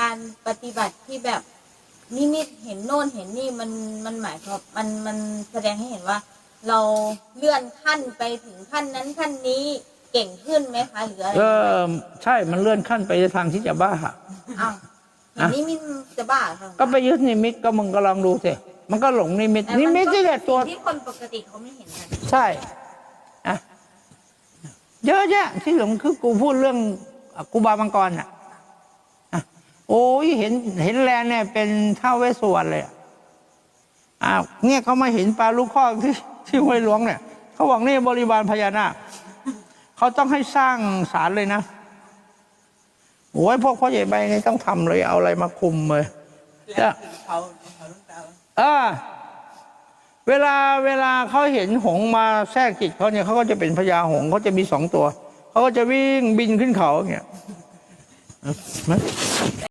การปฏิบัติที่แบบนิมิตเห็นโน่นเห็นนี่มันมันหมายความมันมันแสดงให้เห็นว่า เราเลื่อนขั้นไปถึงขั้นนั้นขั้นนี้เก่งขึ้นไหมคะหรืออะไรเออใช่มันเลื่อนขั้นไปในทางที่จะบ้าอ้าวเห็นนิมิตจะบ้าเหรอคะก็ไปยึดนิมิตก็มึงก็ลองดูสิมันก็หลงนิมิตแต่นิมิตนี่แหละตัวที่คนปกติเขาไม่เห็นกันใช่อะเยอะแยะที่หลงคือกูพูดเรื่องกูบามังกรอะอะ โอ้ยเห็นเห็นแลนเนี่ย เป็นท้าวเวสสวรรณเลยอะอ้าวเนี่ยเขามาเห็นปลาลูกข้อกที่ที่ห้วยหลวงเนี่ยเขาบอกนี่บริบาลพญานาคเขาต้องให้สร้างศาลเลยนะโอ้ยพวกพ่อใหญ่ใบนี่ต้องทำเลย เอาอะไรมาคุมเลยจะเขาเขาลูกตาเออเวลาเวลาเขาเห็นหงส์มาแทรกจิตเขาเนี่ยเขาก็จะเป็นพญาหงส์เขาจะมีสองตัว เขาก็จะวิ่งบินขึ้นเขาอย่างเงี้ยเห็นไหม